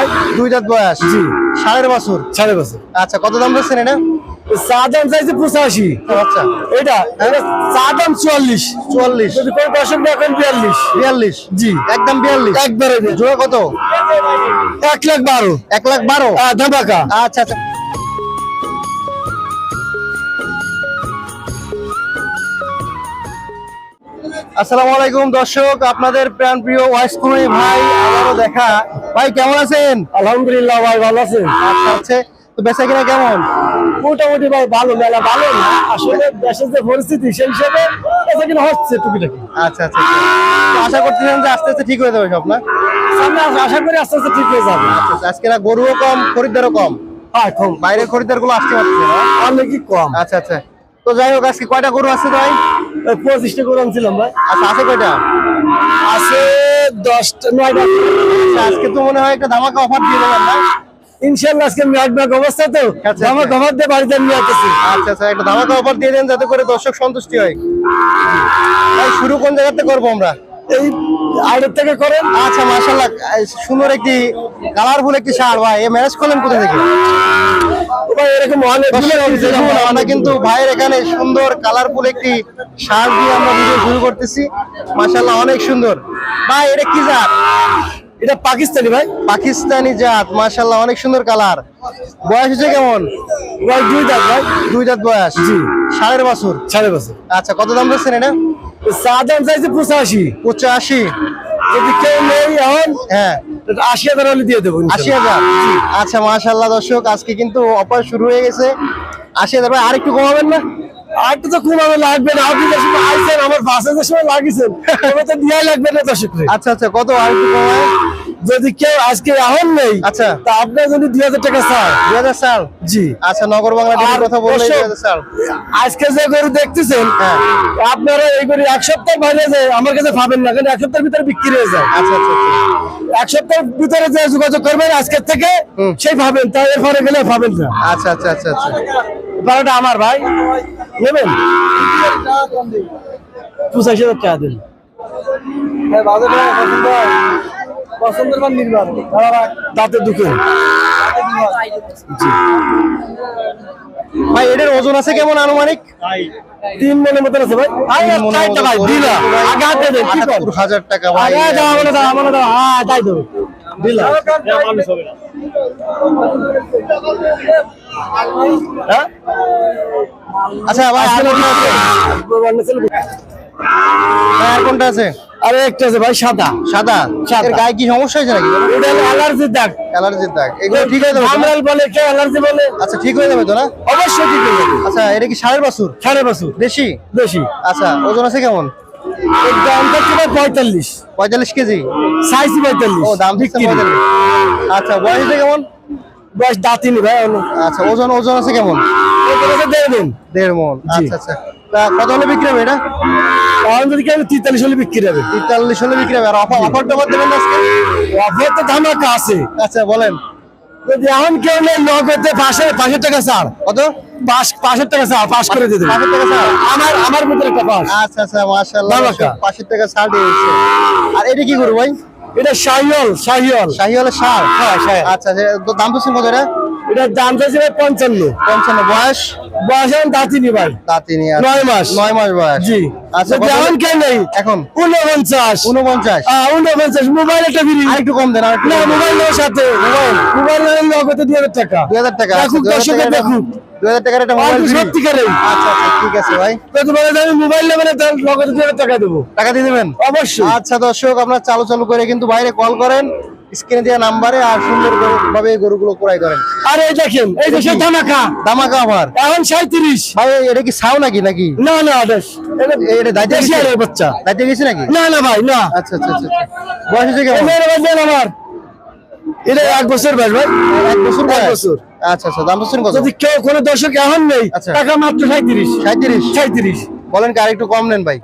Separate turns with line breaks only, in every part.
ভাই
দুই দাঁত বয়স।
জি।
সাড়ে বছর?
সাড়ে বছর।
আচ্ছা কত দাম দিচ্ছেন এটা?
চা দাম চাইছে পঁচাশি।
আচ্ছা।
এটা এটা চা দাম চুয়াল্লিশ।
চুয়াল্লিশ।
যদি কোনো দর্শক দেখেন বিয়াল্লিশ।
বিয়াল্লিশ?
জি।
একদম বিয়াল্লিশ?
একবারে
জোড়া কত?
এক লাখ বারো।
এক লাখ বারো?
ধামাকা।
আচ্ছা আচ্ছা। আসসালামু আলাইকুম দর্শক আপনাদের প্রাণ প্রিয় ওয়াইস কুমারী ভাই আবারও দেখা। ভাই কেমন আছেন?
আলহামদুলিল্লাহ ভাই ভালো আছেন
আচ্ছা আছে তো বেচা কিনা কেমন?
মোটামুটি ভাই ভালো মেলা ভালো। আসলে দেশের যে পরিস্থিতি সেই হিসেবে এটা কিন্তু হচ্ছে টুকিটাকি।
আচ্ছা আচ্ছা আচ্ছা। আশা করতেছেন যে আস্তে আস্তে ঠিক হয়ে যাবে সব না?
সামনে আশা করি আস্তে আস্তে ঠিক হয়ে যাবে।
আচ্ছা আচ্ছা, আজকে না গরুও কম খরিদ্দারও কম?
হ্যাঁ কম।
বাইরের খরিদ্দারগুলো আসতে পারছে না
অনেক কি কম।
আচ্ছা আচ্ছা। তো যাই হোক আজকে কয়টা গরু আছে ভাই?
ওই পঁচিশটা করে আনছিলাম ভাই।
আচ্ছা আছে কয়টা?
আছে দশটা নয়টা।
আচ্ছা, আজকে তো মনে হয় একটা ধামাকা অফার দিয়ে দেবেন না?
ইনশাল্লাহ আজকে ম্যাট ব্যাগ অবস্থা তো।
আচ্ছা,
আমার
আচ্ছা।
দিয়ে বাড়িতে নিয়ে আসতেছি।
আচ্ছা আচ্ছা একটা ধামাকা অফার দিয়ে দেন যাতে করে দর্শক সন্তুষ্টি হয়। ভাই শুরু কোন জায়গাতে করব আমরা?
এই থেকে করেন।
আচ্ছা মাশাল্লাহ সুন্দর একটি কালারফুল একটি ভাই এ ম্যানেজ করলেন কোথা থেকে?
ভাই এরকম অনেক
কিন্তু ভাইয়ের এখানে সুন্দর কালারফুল একটি শাড় দিয়ে আমরা ভিডিও শুরু করতেছি। মাশাল্লাহ অনেক সুন্দর। ভাই এটা কি জাত?
এটা পাকিস্তানি ভাই।
পাকিস্তানি জাত মাশাল্লাহ অনেক সুন্দর কালার। বয়স হচ্ছে কেমন?
ভাই দুই দাঁত ভাই।
দুই দাঁত বয়স।
জি।
সাড়ের বছর?
সাড়ে বছর।
আচ্ছা কত দাম দিচ্ছেন এটা?
চা দাম চাইছে পঁচাশি।
পঁচাশি।
যদি কেউ নেই এখন
হ্যাঁ।
আশি হাজার হলে দিয়ে দেবো
আশি হাজার? আচ্ছা মাশাল্লাহ দর্শক আজকে কিন্তু অফার শুরু হয়ে গেছে। আশি হাজার ভাই আর একটু কমাবেন না?
তো লাগবে না। আপনি যে আইছেন আমার বাসে যে সময় লাগিয়েছেন ওটা তো দেওয়া লাগবে না দর্শক
আচ্ছা আচ্ছা কত আর একটু কমায়?
যদি কেউ আজকে এখন নেই
আচ্ছা।
তা আপনার দুই হাজার টাকা চায়
দুই হাজার সাল
জি।
আচ্ছা নগর বাংলা কথা বললে
আজকে যে গরু দেখতেছেন
হ্যাঁ।
আপনারা এই গরু এক সপ্তাহ বাইরে যে আমার কাছে পাবেন না কিন্তু এক সপ্তাহের ভিতরে বিক্রি হয়ে যায়।
আচ্ছা আচ্ছা আচ্ছা।
এক সপ্তাহের ভিতরে যে যোগাযোগ করবেন আজকের থেকে। সেই পাবেন তাই এরপরে গেলে পাবেন না।
আচ্ছা আচ্ছা আচ্ছা আচ্ছা।
ভাড়াটা আমার ভাই। নেবেন? পঁচাশি হাজার টাকা দিন। তাতে দুঃখে
ভাই এটার ওজন আছে কেমন আনুমানিক?
তিন মনের মতন আছে ভাই। ভাই দিলা।
আছে
আগে হাত দিয়ে দেন, কি
হাজার টাকা ভাই।
দাও আমাকে দাও আমাকে দাও হ্যাঁ তাই দেবো দিলা। হ্যাঁ?
আচ্ছা ভাই আর কোনটা আছে? আছে
আরে একটা আছে ভাই সাদা।
সাদা। এর গায়ে কি সমস্যা হয়েছে নাকি?
এটা অ্যালার্জির দাগ।
অ্যালার্জির দাগ। এগুলো ঠিক হয়ে যাবে
আমরাল বলে কে অ্যালার্জি বলে।
আচ্ছা ঠিক হয়ে যাবে তো না?
অবশ্যই ঠিক হয়ে যাবে।
আচ্ছা এটা কি সাড়ে বছর
সাড়ে বছর
বেশি
বেশি
আচ্ছা ওজন আছে কেমন?
দাম ভাই পঁয়তাল্লিশ।
পঁয়তাল্লিশ কেজি?
সাইজ পঁয়তাল্লিশ।
ও দাম। পঁয়তাল্লিশ। আচ্ছা বয়স কেমন?
বয়স দাঁতিনি ভাই
আচ্ছা ওজন ওজন আছে কেমন? দেড় মন আচ্ছা আচ্ছা। তা কত হলে বিক্রি হবে এটা?
তখন যদি কেন তেতাল্লিশ হলে বিক্রি হবে।
তেতাল্লিশ হলে বিক্রি হবে। আর অফার অফার টফার দেবেন না আজকে?
অফার তো ধামাকা আছে।
আচ্ছা বলেন।
যদি এখন কেউ নেই নগদে পাঁচের টাকা ছাড়।
কত?
পাঁচ পাঁচের টাকা ছাড় পাস করে
টাকা ছাড়?
আমার আমার একটা পাস
আচ্ছা আচ্ছা পাঁচশো টাকা ছাড় দিয়েছে আর এটা কি করব ভাই?
এটা শাহিওল শাহিওল
শাহিওলের সার
হ্যাঁ।
আচ্ছা দাম পড়ছেন কত এটা?
এটার দাম চাইছে পঞ্চান্ন।
পঞ্চান্ন। বয়স?
বয়স এখন দাঁতিনি ভাই।
তা
নয় মাস।
নয় মাস বয়স।
জি।
আচ্ছা
এখন কেউ নেই?
এখন?
উনপঞ্চাশ
উনপঞ্চাশ
উনপঞ্চাশ মোবাইল একটা বিড়ি
একটু কম দেন
না মোবাইল নেওয়ার সাথে মোবাইল। মোবাইল নগদে দুই হাজার টাকা।
দুই হাজার টাকা
দেখুক দর্শকে দেখুক।
দুই হাজার টাকার একটা মোবাইল
সত্যিকারে
আচ্ছা আচ্ছা ঠিক আছে ভাই।
তো তোমার আমি মোবাইল নেবে না নগদে দুই হাজার টাকা দেবো।
টাকা দিয়ে দেবেন?
অবশ্যই।
আচ্ছা দর্শক আপনার চালু চালু করে কিন্তু বাইরে কল করেন স্ক্রিনে দেওয়া নাম্বারে আর সুন্দর ভাবে গরুগুলো ক্রয় করেন।
আর এই দেখেন এই দেশের ধামাকা।
দামাকা আমার
এখন সাঁত্রিশ
ভাই এটা কি ছাও নাকি নাকি?
না না এটা
গেছে?
বাচ্চা।
গেছে নাকি?
না না ভাই না।
আচ্ছা আচ্ছা আচ্ছা। বয়স কেমন?
আমার। এটা এক বছর বয়স ভাই।
এক বছর
বছর।
আচ্ছা আচ্ছা দাম বলছেন কত?
যদি কেউ কোনো দর্শক এখন নেই
আচ্ছা।
টাকা মাত্র সাঁত্রিশ
সাঁত্রিশ
সাঁত্রিশ
বলেন কি আরেকটু কম নেন ভাই।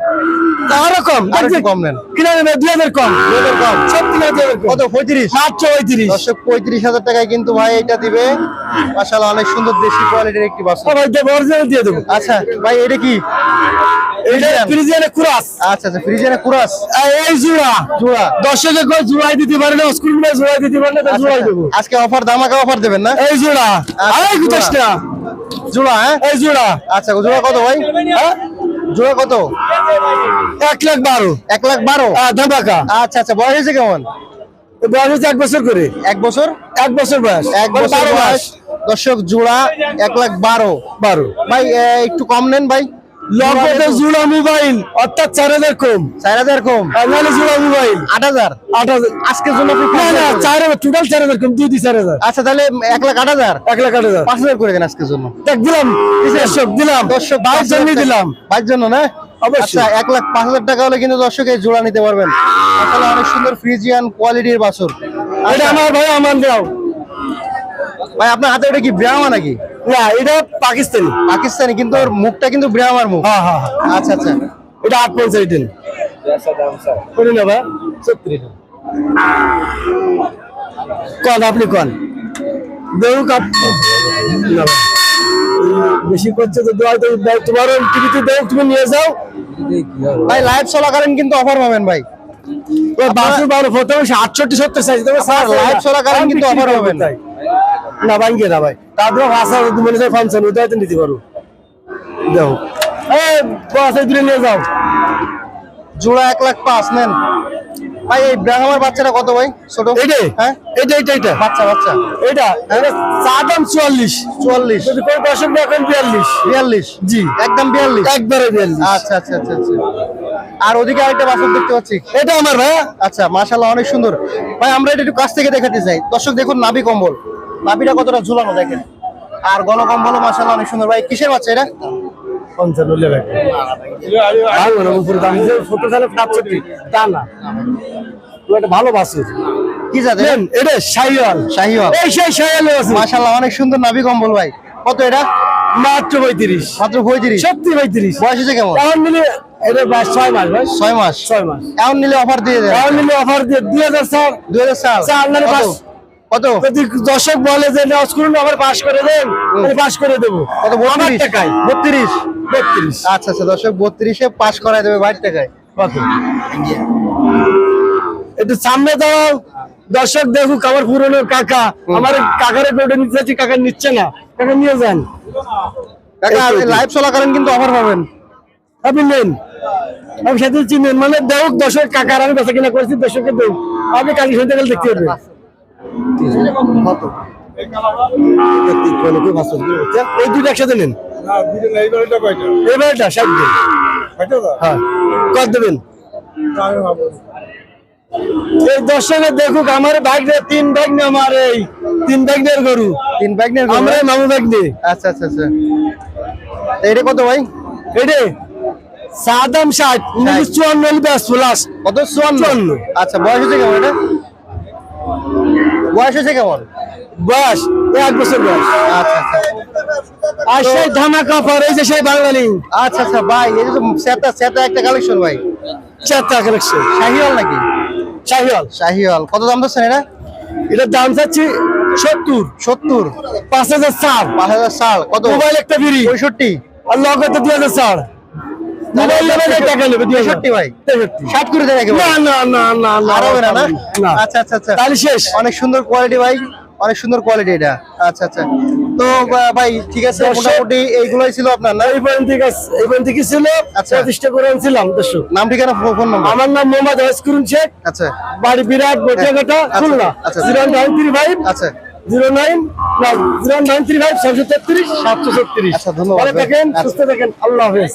আরও কম
আরও কম নেন।
কিনা নেবে দুই হাজার কম। দুই হাজার কম। সব কিনা দুই হাজার
কত পঁয়ত্রিশ?
মাত্র পঁয়ত্রিশ।
দর্শক পঁয়ত্রিশ হাজার টাকায় কিন্তু ভাই এটা দিবে। মাসাল্লাহ অনেক সুন্দর দেশি কোয়ালিটির একটি বাছুর
সবাই দেবো অরিজিনাল দিয়ে দেবো।
আচ্ছা ভাই এটা কি?
এটা ফ্রিজিয়ানে কুরাস
আচ্ছা আচ্ছা কুরাস
এই জোড়া।
জোড়া।
দর্শকে কই জোড়াই দিতে পারে না স্কুলগুলো জোড়াই দিতে পারে না তো দেবো।
আজকে অফার দামাকা অফার দেবেন না?
এই জোড়া।
আচ্ছা,
আরে টাকা
জোড়া হ্যাঁ?
এই জোড়া।
আচ্ছা জোড়া কত ভাই?
হ্যাঁ?
জোড়া কত?
এক লাখ বারো।
এক লাখ বারো?
ধামাকা।
আচ্ছা আচ্ছা বয়স হয়েছে কেমন?
বয়স হচ্ছে এক বছর করে।
এক বছর?
এক বছর বয়স।
এক বছর বয়স। দর্শক জোড়া এক লাখ বারো।
বারো।
ভাই একটু কম নেন ভাই।
জোড়া মোবাইল অর্থাৎ চার হাজার কম।
চার হাজার কম
জোড়া মোবাইল।
আট হাজার?
আট হাজার।
আজকের জন্য
না না চার হাজার টোটাল চার হাজার কম দুই দুই চার হাজার
আচ্ছা তাহলে এক লাখ আট হাজার?
এক লাখ আট হাজার।
পাঁচ হাজার করে দেন আজকের জন্য।
দেখ দিলাম। দর্শক দিলাম।
দর্শক
বাইশ দিলাম।
বাইশ জন্য না?
অবশ্যই।
আচ্ছা এক লাখ পাঁচ হাজার টাকা হলে কিন্তু দর্শক এই জোড়া নিতে পারবেন। আসলে অনেক সুন্দর ফ্রিজিয়ান কোয়ালিটির বাছুর।
এটা
আচ্ছা,
আমার ভাই আমার দাও
ভাই আপনার হাতে ওটা কি ব্রাহ্মা নাকি?
না এটা পাকিস্তানি।
পাকিস্তানি কিন্তু ওর মুখটা কিন্তু ব্রাহ্মার মুখ।
হ্যাঁ হ্যাঁ হ্যাঁ।
আচ্ছা আচ্ছা।
এটা আট পঞ্চাশ দিন করে নেবা সত্তর কন আপনি কন? দেউ কাপ না ভাই। বেশি করছে তো দেওয়া তো দাও, তোমার টিভিতে দেও তুমি নিয়ে যাও।
ভাই লাইভ চলাকালীন কিন্তু অফার পাবেন ভাই।
বারো প্রথমে আটষট্টি সত্তর সাইজ দেবে
আপনার live চলাকালীন কিন্তু offer পাবেন।
না ভাঙ্গে না ভাই। তারপরে ভাষা মনে হয় ফাংশন হয়তো নিতে পারো দেখো বাস এই দূরে নিয়ে যাও।
জোড়া এক লাখ পাঁচ নেন। ভাই এই ব্রাহ্মার বাচ্চাটা কত ভাই? ছোট?
এইটাই?
হ্যাঁ?
এটা এটা এটা
বাচ্চা বাচ্চা।
এটা চা দাম চুয়াল্লিশ।
চুয়াল্লিশ।
যদি কোনো দর্শক এখন বিয়াল্লিশ।
বিয়াল্লিশ?
জি।
একদম বিয়াল্লিশ?
একবারে বিয়াল্লিশ।
আচ্ছা আচ্ছা আচ্ছা আচ্ছা। আর ওদিকে আরেকটা বাছুর দেখতে পাচ্ছি।
এটা আমার ভাইয়া।
আচ্ছা মাশাল্লাহ অনেক সুন্দর। ভাই আমরা এটা একটু কাছ থেকে দেখাতে চাই। দর্শক দেখুন নাভি কম্বল। নাভিটা কতটা ঝুলানো দেখেন? আর গণ কম্বলও মাশাল্লাহ অনেক সুন্দর। ভাই কিসের বাচ্চা এটা?
পঞ্চান্ন লেবে ভালো না উপরে দাম যে ছোট তাহলে সাতষট্টি তা না। একটা ভালো বাসুর
কি জাতের?
এটা শাহিওয়াল।
শাহিওয়াল।
এই সেই শাহিওয়াল বাসুর
অনেক সুন্দর নাভি কম্বল ভাই। কত এটা?
মাত্র সত্যি পঁয়ত্রিশ।
বয়স হয়েছে কেমন?
এখন নিলে এটা ছয় মাস ভাই।
ছয় মাস।
ছয় মাস।
এখন নিলে অফার দিয়ে দেন।
এখন নিলে অফার দিয়ে দুই হাজার স্যার
দুই হাজার সাল
নাহলে
কত?
যদি দর্শক বলে যে নাচ করুন আবার পাস করে দেন পাস করে দেবো।
কত
আমার টাকায়।
বত্রিশ?
বত্রিশ।
আচ্ছা আচ্ছা দর্শক বত্রিশে পাস করাই দেবে বাইশ টাকায়।
কত? একটু সামনে দাও দর্শক দেখুক আমার পুরনো কাকা। আমার কাকারে গোটে নিতে চাচ্ছি কাকা নিচ্ছে না। কাকা নিয়ে যান।
কাকা। লাইভ চলাকালীন কিন্তু অফার পাবেন।
আপনি নেন। আমি সাথে চিনেন। মানে দেখ দর্শক কাকার আমি বেচা কিনা করেছি দর্শককে দেখ। আপনি কালি শুনতে গেলে দেখতে পারবেন এই দুটো একসাথে নেন। এবারটা ষাট দিন। হ্যাঁ। কত দেবেন এই দর্শকে দেখুক আমার বাইক রে তিন ব্যাগ নিয়ে আমার এই তিন ব্যাগ নিয়ে গরু।
তিন ব্যাগ নিয়ে
আমরা মামু ব্যাগ নিয়ে
আচ্ছা আচ্ছা। আচ্ছা এটা কত ভাই?
এটে সাদাম ষাট উনিশ চুয়ান্ন প্লাস
কত? চুয়ান্ন। আচ্ছা বয়স হয়েছে কেমন এটা? বয়স হয়েছে কেমন?
বাস এক বছর বয়স।
আচ্ছা আচ্ছা।
আর সেই ধামাকা পর এই যে সেই বাঙালি।
আচ্ছা আচ্ছা ভাই এই যে সেতা সেতা একটা কালেকশন ভাই।
চারটা কালেকশন
শাহিওয়াল নাকি?
শাহিওয়াল।
শাহিওয়াল। কত দাম দিচ্ছেন এটা?
এটার দাম চাচ্ছি সত্তর।
সত্তর।
পাঁচ হাজার চার
পাঁচ হাজার সাল। কত?
মোবাইল একটা বিড়ি
পঁয়ষট্টি।
আর লগত দুই হাজার চার মোবাইল নেবে টাকা নেবে দুই হাজার
তেষট্টি ভাই।
তেষট্টি।
ষাট করে দেয় একেবারে।
না না না না
আর হবে না না?
না
আচ্ছা আচ্ছা আচ্ছা।
তাহলে শেষ।
অনেক সুন্দর কোয়ালিটি ভাই অনেক সুন্দর কোয়ালিটি এটা। আচ্ছা আচ্ছা। তো ভাই ঠিক আছে মোটামুটি এইগুলোই ছিল আপনার না?
এই পর্যন্ত ঠিক আছে এই পর্যন্ত কি ছিল।
আচ্ছা।
প্রতিষ্ঠা করে ছিলাম দর্শক।
নাম ঠিকানা ফোন নম্বর
আমার নাম মোহাম্মদ হাসকুরুন শেখ।
আচ্ছা।
বাড়ি বিরাট বটিয়াঘাটা
আচ্ছা,
খুলনা।
আচ্ছা।
Zero nine three five.
আচ্ছা।
Zero nine zero nine three five ছশো তেত্রিশ। সাতশো ছত্রিশ
আচ্ছা, ধন্যবাদ।
থাকেন
আচ্ছা।
সুস্থ থাকেন। আল্লাহ হাফেজ।